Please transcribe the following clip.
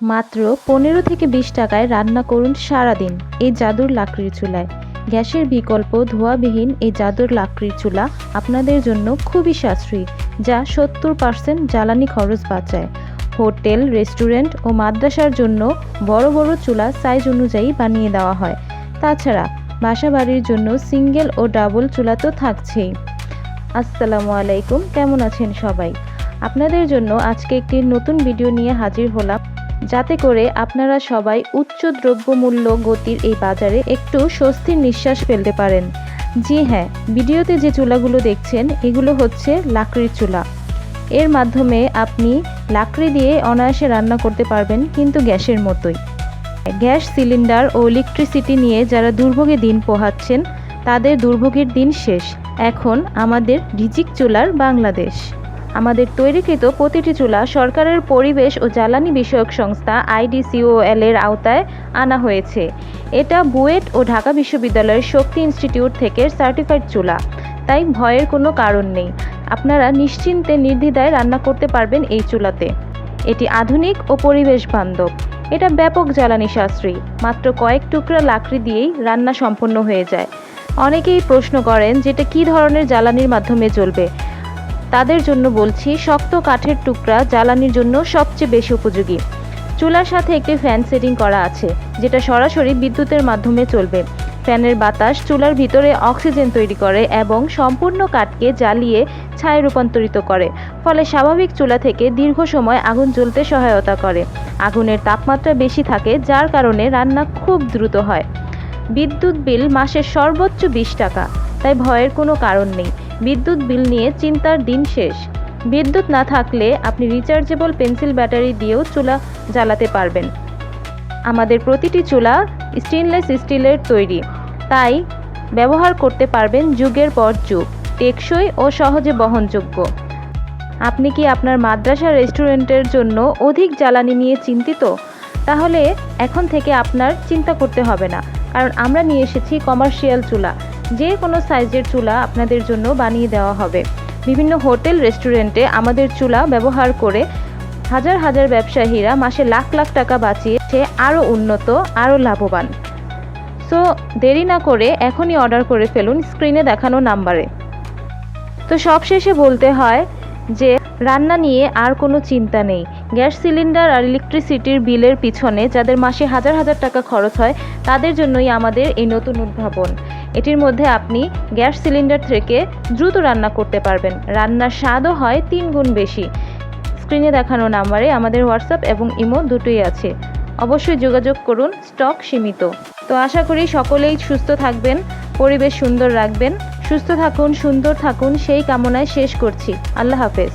মাত্র পনেরো থেকে বিশ টাকায় রান্না করুন সারাদিন, এই জাদুর লাকড়ির চুলায়। গ্যাসের বিকল্প ধোয়াবিহীন এই জাদুর লাকড়ির চুলা আপনাদের জন্য খুবই সাশ্রয়ী, যা সত্তর পার্সেন্ট জ্বালানি খরচ বাঁচায়। হোটেল, রেস্টুরেন্ট ও মাদ্রাসার জন্য বড় বড় চুলা সাইজ অনুযায়ী বানিয়ে দেওয়া হয়। তাছাড়া বাসা বাড়ির জন্য সিঙ্গেল ও ডাবল চুলা তো থাকছেই। আসসালামু আলাইকুম, কেমন আছেন সবাই? আপনাদের জন্য আজকে একটি নতুন ভিডিও নিয়ে হাজির হলাম যাতে করে আপনারা সবাই উচ্চ দ্রব্যমূল্য গতির এই বাজারে একটু স্বস্তির নিঃশ্বাস ফেলতে পারেন। জি হ্যাঁ ভিডিওতে যে চুলাগুলো দেখছেন, এগুলো হচ্ছে লাকড়ির চুলা। এর মাধ্যমে আপনি লাকড়ি দিয়ে অনায়াসে রান্না করতে পারবেন, কিন্তু গ্যাসের মতোই। গ্যাস সিলিন্ডার ও ইলেকট্রিসিটি নিয়ে যারা দুর্ভোগে দিন পোহাচ্ছেন, তাদের দুর্ভোগের দিন শেষ। এখন আমাদের রিজিক চুলার বাংলাদেশ। আমাদের তৈরিকৃত প্রতিটি চুলা সরকারের পরিবেশ ও জ্বালানি বিষয়ক সংস্থা আইডিসিওএল এর আওতায় আনা হয়েছে। এটা বুয়েট ও ঢাকা বিশ্ববিদ্যালয়ের শক্তি ইনস্টিটিউট থেকে সার্টিফাইড চুলা। তাই ভয়ের কোনো কারণ নেই। আপনারা নিশ্চিন্তে নির্দ্বিধায় রান্না করতে পারবেন এই চুলাতে। এটি আধুনিক ও পরিবেশ বান্ধব। এটা ব্যাপক জ্বালানি সাশ্রয়ী। মাত্র কয়েক টুকরা লাকড়ি দিয়েই রান্না সম্পন্ন হয়ে যায়। অনেকেই প্রশ্ন করেন যেটা কী ধরনের জ্বালানির মাধ্যমে চলবে? তাদের জন্য বলছি, শক্ত কাঠের টুকরা জ্বালানির জন্য সবচেয়ে বেশি উপযোগী। চুলার সাথে একটি ফ্যান সেটিং করা আছে, যেটা সরাসরি বিদ্যুতের মাধ্যমে চলবে। ফ্যানের বাতাস চুলার ভিতরে অক্সিজেন তৈরি করে এবং সম্পূর্ণ কাঠকে জ্বালিয়ে ছায়ে রূপান্তরিত করে, ফলে স্বাভাবিক চুলা থেকে দীর্ঘ সময় আগুন জ্বলতে সহায়তা করে। আগুনের তাপমাত্রা বেশি থাকে, যার কারণে রান্না খুব দ্রুত হয়। বিদ্যুৎ বিল মাসের সর্বোচ্চ বিশ টাকা, তাই ভয়ের কোনো কারণ নেই। বিদ্যুৎ বিল নিয়ে চিন্তার দিন শেষ। বিদ্যুৎ না থাকলে আপনি রিচার্জেবল পেন্সিল ব্যাটারি দিয়েও চুলা জ্বালাতে পারবেন। আমাদের প্রতিটি চুলা স্টেনলেস স্টিলের তৈরি। তাই ব্যবহার করতে পারবেন যুগের পর যুগ, টেকসই ও সহজে বহনযোগ্য। আপনি কি আপনার মাদ্রাসা রেস্টুরেন্টের জন্য অধিক জ্বালানি নিয়ে চিন্তিত? তাহলে এখন থেকে আপনার চিন্তা করতে হবে না। কারণ আমরা নিয়ে এসেছি কমার্শিয়াল চুলা। যে কোনো সাইজের চুলা আপনাদের জন্য বানিয়ে দেওয়া হবে। বিভিন্ন হোটেল রেস্টুরেন্টে আমাদের চুলা ব্যবহার করে হাজার হাজার ব্যবসায়ীরা মাসে লাখ লাখ টাকা বাঁচিয়েছে, আরও উন্নত, আরও লাভবান। সো দেরি না করে এখনই অর্ডার করে ফেলুন স্ক্রিনে দেখানো নাম্বারে তো সবশেষে বলতে হয় যে, রান্না নিয়ে আর কোনো চিন্তা নেই। গ্যাস সিলিন্ডার আর ইলেকট্রিসিটির বিলের পিছনে যাদের মাসে হাজার হাজার টাকা খরচ হয়, তাদের জন্যই আমাদের এই নতুন উদ্ভাবন। এটির মধ্যে আপনি গ্যাস সিলিন্ডার থেকে দ্রুত রান্না করতে পারবেন। রান্নার স্বাদও হয় তিন গুণ বেশি। স্ক্রিনে দেখানো নাম্বারে আমাদের হোয়াটসঅ্যাপ এবং ইমো দুটোই আছে। অবশ্যই যোগাযোগ করুন, স্টক সীমিত। তো আশা করি সকলেই সুস্থ থাকবেন, পরিবেশ সুন্দর রাখবেন। সুস্থ থাকুন, সুন্দর থাকুন, সেই কামনায় শেষ করছি। আল্লাহ হাফেজ।